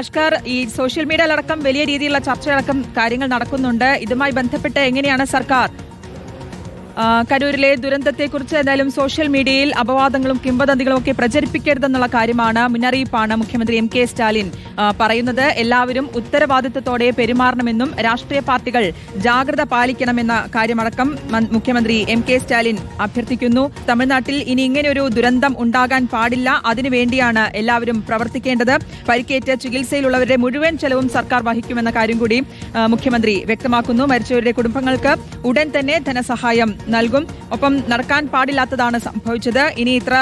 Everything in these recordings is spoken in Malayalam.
അഷ്കർ ഈ സോഷ്യൽ മീഡിയയിലടക്കം വലിയ രീതിയിലുള്ള ചർച്ചയടക്കം കാര്യങ്ങൾ നടക്കുന്നുണ്ട്. ഇതുമായി ബന്ധപ്പെട്ട് എങ്ങനെയാണ് സർക്കാർ കരൂരിലെ ദുരന്തത്തെക്കുറിച്ച് എന്തായാലും സോഷ്യൽ മീഡിയയിൽ അപവാദങ്ങളും കിംവദന്തികളും ഒക്കെ പ്രചരിപ്പിക്കരുതെന്നുള്ള കാര്യമാണ് മുന്നറിയിപ്പാണ് മുഖ്യമന്ത്രി എം കെ സ്റ്റാലിൻ പറയുന്നത്. എല്ലാവരും ഉത്തരവാദിത്തത്തോടെ പെരുമാറണമെന്നും രാഷ്ട്രീയ പാർട്ടികൾ ജാഗ്രത പാലിക്കണമെന്ന കാര്യമടക്കം മുഖ്യമന്ത്രി എം കെ സ്റ്റാലിൻ അഭ്യർത്ഥിക്കുന്നു. തമിഴ്നാട്ടിൽ ഇനി ഇങ്ങനെയൊരു ദുരന്തം ഉണ്ടാകാൻ പാടില്ല. അതിനുവേണ്ടിയാണ് എല്ലാവരും പ്രവർത്തിക്കേണ്ടത്. പരിക്കേറ്റ് ചികിത്സയിലുള്ളവരുടെ മുഴുവൻ ചെലവും സർക്കാർ വഹിക്കുമെന്ന കാര്യം കൂടി മുഖ്യമന്ത്രി വ്യക്തമാക്കുന്നു. മരിച്ചവരുടെ കുടുംബങ്ങൾക്ക് ഉടൻ തന്നെ ധനസഹായം നൽകും. ഒപ്പം നടക്കാൻ പാടില്ലാത്തതാണ് സംഭവിച്ചത്. ഇനി ഇത്ര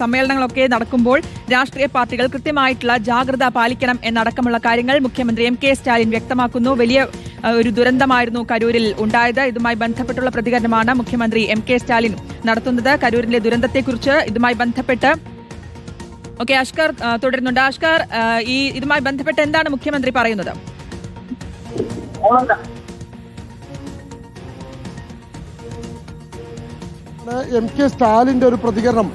സമ്മേളനങ്ങളൊക്കെ നടക്കുമ്പോൾ രാഷ്ട്രീയ പാർട്ടികൾ കൃത്യമായിട്ടുള്ള ജാഗ്രത പാലിക്കണം എന്നടക്കമുള്ള കാര്യങ്ങൾ മുഖ്യമന്ത്രി എം കെ സ്റ്റാലിൻ വ്യക്തമാക്കുന്നു. വലിയ ഒരു ദുരന്തമായിരുന്നു കരൂരിൽ ഉണ്ടായത്. ഇതുമായി ബന്ധപ്പെട്ടുള്ള പ്രതികരണമാണ് മുഖ്യമന്ത്രി എം കെ സ്റ്റാലിൻ നടത്തുന്നത്. കരൂരിലെ ദുരന്തത്തെക്കുറിച്ച് ഇതുമായി ബന്ധപ്പെട്ട് ഓക്കെ അഷ്കർ തുടരുന്നുണ്ട്. അഷ്കർ ഈ ഇതുമായി ബന്ധപ്പെട്ട് എന്താണ് മുഖ്യമന്ത്രി പറയുന്നത്? എം കെ സ്റ്റാലിന്റെ ഒരു പ്രതികരണം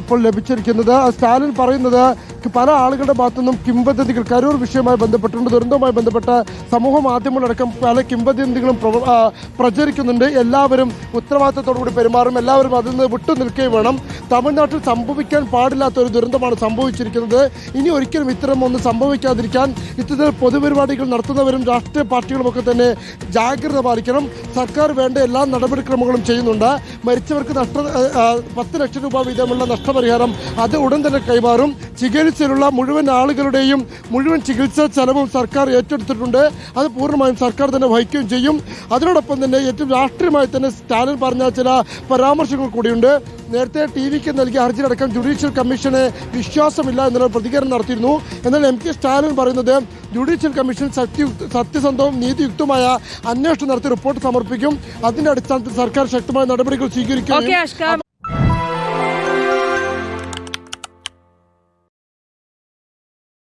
ഇപ്പോൾ ലഭിച്ചിരിക്കുന്നത്. സ്റ്റാലിൻ പറയുന്നത് പല ആളുകളുടെ ഭാഗത്തുനിന്നും കിംവദന്തികൾ കരൂർ വിഷയവുമായി ബന്ധപ്പെട്ടുണ്ട്. ദുരന്തവുമായി ബന്ധപ്പെട്ട സമൂഹ മാധ്യമങ്ങളടക്കം പല കിംവദന്തികളും പ്രചരിക്കുന്നുണ്ട്. എല്ലാവരും ഉത്തരവാദിത്തത്തോടുകൂടി പെരുമാറും. എല്ലാവരും അതിൽ നിന്ന് വിട്ടു നിൽക്കുകയും വേണം. തമിഴ്നാട്ടിൽ സംഭവിക്കാൻ പാടില്ലാത്ത ഒരു ദുരന്തമാണ് സംഭവിച്ചിരിക്കുന്നത്. ഇനി ഒരിക്കലും ഇത്തരം ഒന്ന് സംഭവിക്കാതിരിക്കാൻ ഇത്തരത്തിൽ പൊതുപരിപാടികൾ നടത്തുന്നവരും രാഷ്ട്രീയ പാർട്ടികളുമൊക്കെ തന്നെ ജാഗ്രത പാലിക്കണം. സർക്കാർ വേണ്ട എല്ലാ നടപടിക്രമങ്ങളും ചെയ്യുന്നുണ്ട്. മരിച്ചവർക്ക് നഷ്ട പത്ത് ലക്ഷം രൂപ വീതമുള്ള നഷ്ടപരിഹാരം അത് ഉടൻ തന്നെ കൈമാറും. ചികിത്സയിലുള്ള മുഴുവൻ ആളുകളുടെയും മുഴുവൻ ചികിത്സാ ചെലവും സർക്കാർ ഏറ്റെടുത്തിട്ടുണ്ട്. അത് പൂർണമായും സർക്കാർ തന്നെ വഹിക്കുകയും ചെയ്യും. അതിനോടൊപ്പം തന്നെ ഏറ്റവും രാഷ്ട്രീയമായി തന്നെ സ്റ്റാലിൻ പറഞ്ഞ ചില പരാമർശങ്ങൾ കൂടിയുണ്ട്. നേരത്തെ ടി വിക്ക് നൽകിയ ഹർജിയിലടക്കം ജുഡീഷ്യൽ കമ്മീഷന് വിശ്വാസമില്ല എന്നുള്ള പ്രതികരണം നടത്തിയിരുന്നു. എന്നാൽ എം കെ സ്റ്റാലിൻ പറയുന്നത് ജുഡീഷ്യൽ കമ്മീഷൻ സത്യയുക്ത സത്യസന്ധവും നീതിയുക്തമായ അന്വേഷണം നടത്തി റിപ്പോർട്ട് സമർപ്പിക്കും. അതിന്റെ അടിസ്ഥാനത്തിൽ സർക്കാർ ശക്തമായ നടപടികൾ സ്വീകരിക്കും